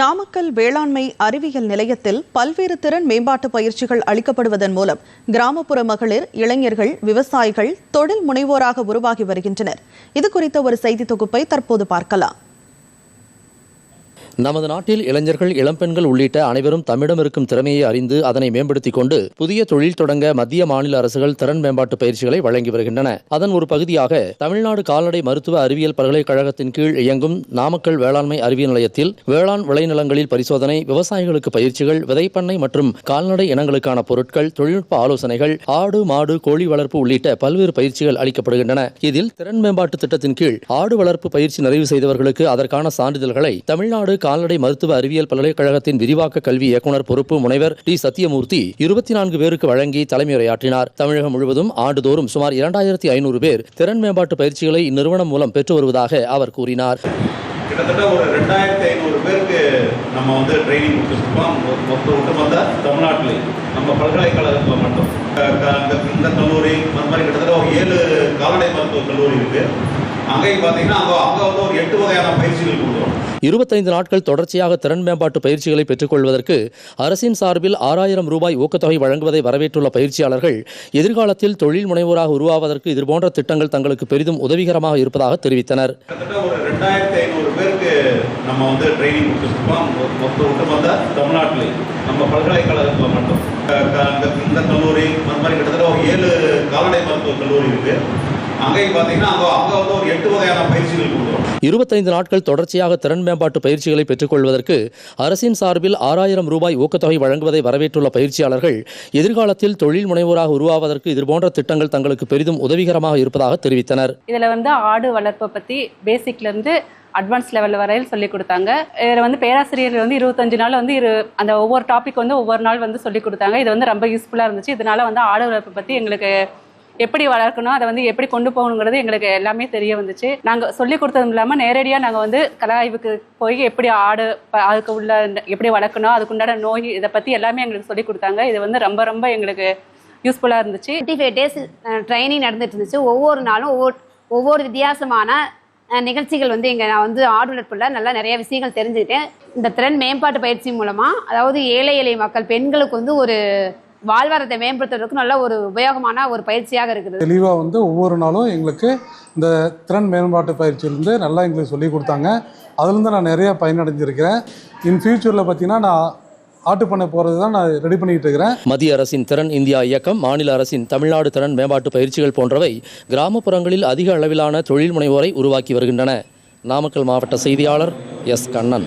நாமக்கல் வேளாண்மை அறிவியல் நிலையத்தில் பல்வேறு திறன் மேம்பாட்டு பயிற்சிகள் அளிக்கப்படுவதன் மூலம் கிராமப்புற மகளிர் இளைஞர்கள் விவசாயிகள் தொழில் முனைவோராக உருவாகி வருகின்றனர். இது குறித்த ஒரு செய்தி தொகுப்பை தற்போது பார்க்கலாம். நமது நாட்டில் இளைஞர்கள் இளம்பெண்கள் உள்ளிட்ட அனைவரும் தம்மிடம் இருக்கும் திறமையை அறிந்து அதனை மேம்படுத்திக் கொண்டு புதிய தொழில் தொடங்க மத்திய மாநில அரசுகள் திறன் மேம்பாட்டு பயிற்சிகளை வழங்கி வருகின்றன. அதன் ஒரு பகுதியாக தமிழ்நாடு கால்நடை மருத்துவ அறிவியல் பல்கலைக்கழகத்தின் கீழ் இயங்கும் நாமக்கல் வேளாண்மை அறிவியல் நிலையத்தில் வேளாண் விளைநிலங்களில் பரிசோதனை விவசாயிகளுக்கு பயிற்சிகள் விதைப்பண்ணை மற்றும் கால்நடை இனங்களுக்கான பொருட்கள் தொழில்நுட்ப ஆலோசனைகள் ஆடு மாடு கோழி வளர்ப்பு உள்ளிட்ட பல்வேறு பயிற்சிகள் அளிக்கப்படுகின்றன. இதில் திறன் மேம்பாட்டு திட்டத்தின் கீழ் ஆடு வளர்ப்பு பயிற்சி நிறைவு செய்தவர்களுக்கு அதற்கான சான்றிதழ்களை தமிழ்நாடு கால்நடை மருத்துவ அறிவியல் பல்கலைக்கழகத்தின் விரிவாக்க கல்வி இயக்குநர் பொறுப்பு முனைவர் டி. சத்தியமூர்த்தி இருபத்தி நான்கு பேருக்கு வழங்கி தலைமையுரையாற்றினார். தமிழகம் முழுவதும் ஆண்டுதோறும் சுமார் இரண்டாயிரத்தி ஐநூறு பேர் திறன் மேம்பாட்டு பயிற்சிகளை இந்நிறுவனம் மூலம் பெற்று வருவதாக அவர் கூறினார். கிட்டத்தட்ட ஒரு ரெண்டாயிரத்தி ஐநூறு பேருக்கு நம்ம வந்து ட்ரைனிங் கொடுத்துருக்கோம். மொத்த ஒட்டுமொத்த தமிழ்நாட்டிலே நம்ம பல்கலைக்கழகத்தில் மட்டும். இந்த இந்த கல்லூரி அந்த மாதிரி கிட்டத்தட்ட ஒரு ஏழு கால்நடை மருத்துவ கல்லூரி இருக்குது அங்கேயும் பார்த்தீங்கன்னா அங்கே அங்கே வந்து ஒரு எட்டு வகையான பயிற்சிகள் கொடுக்குறோம். இருபத்தைந்து நாட்கள் தொடர்ச்சியாக திறன் மேம்பாட்டு பயிற்சிகளை பெற்றுக்கொள்வதற்கு அரசின் சார்பில் ஆறாயிரம் ரூபாய் ஊக்கத்தொகை வழங்குவதை வரவேற்றுள்ள பயிற்சியாளர்கள் எதிர்காலத்தில் தொழில் முனைவோராக உருவாவதற்கு இதுபோன்ற திட்டங்கள் தங்களுக்கு பெரிதும் உதவிகரமாக இருப்பதாக தெரிவித்தனர். நம்ம வந்து ட்ரைனிங் கொடுத்துருக்கோம். மொத்த ஒட்டுமொத்த தமிழ்நாட்டிலே. நம்ம பல்கலைக்கழகத்தில் மட்டும். இந்த கல்லூரி அந்த மாதிரி கிட்டத்தட்ட ஒரு ஏழு கால்நடை மருத்துவ கல்லூரி இருக்குது அங்கேயும் பார்த்தீங்கன்னா அங்கே அங்கே வந்து ஒரு எட்டு வகையான பயிற்சிகள் கொடுக்குறோம் இருபத்தைந்து நாட்கள் தொடர்ச்சியாக திறன் மேம்பாட்டு பயிற்சிகளை பெற்றுக்கொள்வதற்கு அரசின் சார்பில் ஆறாயிரம் ரூபாய் ஊக்கத்தொகை வழங்குவதை வரவேற்றுள்ள பயிற்சியாளர்கள் எதிர்காலத்தில் தொழில் முனைவோராக உருவாவதற்கு இதுபோன்ற திட்டங்கள் தங்களுக்கு பெரிதும் உதவிகரமாக இருப்பதாக தெரிவித்தனர். இதில் வந்து ஆடு வளர்ப்பை பற்றி பேசிக்லேருந்து அட்வான்ஸ் லெவல் வரையில் சொல்லி கொடுத்தாங்க. இதில் வந்து பேராசிரியர் வந்து இருபத்தஞ்சு நாள் வந்து இரு அந்த ஒவ்வொரு டாபிக் வந்து ஒவ்வொரு நாள் வந்து சொல்லி கொடுத்தாங்க. இது வந்து ரொம்ப யூஸ்ஃபுல்லாக இருந்துச்சு. இதனால வந்து ஆடு வளர்ப்பை பற்றி எங்களுக்கு எப்படி வளர்க்கணும் அதை வந்து எப்படி கொண்டு போகணுங்கிறது எங்களுக்கு எல்லாமே தெரிய வந்துச்சு. நாங்கள் சொல்லி கொடுத்ததும் இல்லாமல் நேரடியாக நாங்கள் வந்து கலாய்வுக்கு போய் எப்படி ஆடு ப- அதுக்கு உள்ள இந்த- எப்படி வளர்க்கணும் அதுக்குண்டான நோய் இதை பற்றி எல்லாமே எங்களுக்கு சொல்லி கொடுத்தாங்க. இது வந்து ரொம்ப ரொம்ப எங்களுக்கு யூஸ்ஃபுல்லாக இருந்துச்சு. டுவெண்ட்டி ஃபைவ் டேஸ் ட்ரைனிங் நடந்துட்டு இருந்துச்சு. ஒவ்வொரு நாளும் ஒவ்வொரு ஒவ்வொரு வித்தியாசமான நிகழ்ச்சிகள் வந்து இங்கே நான் வந்து ஆடு வளர்ப்புல நல்லா நிறைய விஷயங்கள் தெரிஞ்சுக்கிட்டேன். இந்த திறன் மேம்பாட்டு பயிற்சி மூலமாக அதாவது ஏழை எளிய மக்கள் பெண்களுக்கு வந்து ஒரு வாழ்வாரத்தை மேம்படுத்துறதுக்கு நல்ல ஒரு உபயோகமான ஒரு பயிற்சியாக இருக்குது. தெளிவாக வந்து ஒவ்வொரு நாளும் எங்களுக்கு இந்த திறன் மேம்பாட்டு பயிற்சியிலேருந்து நல்லா எங்களுக்கு சொல்லி கொடுத்தாங்க. அதுலேருந்து நான் நிறைய பயனடைஞ்சிருக்கிறேன். இன் ஃபியூச்சரில் பார்த்தீங்கன்னா நான் ஆட்டு பண்ணை போகிறது தான் நான் ரெடி பண்ணிக்கிட்டு இருக்கிறேன். மத்திய அரசின் திறன் இந்தியா இயக்கம் மாநில அரசின் தமிழ்நாடு திறன் மேம்பாட்டு பயிற்சிகள் போன்றவை கிராமப்புறங்களில் அதிக அளவிலான தொழில் முனைவோரை உருவாக்கி வருகின்றன. நாமக்கல் மாவட்ட செய்தியாளர் எஸ் கண்ணன்.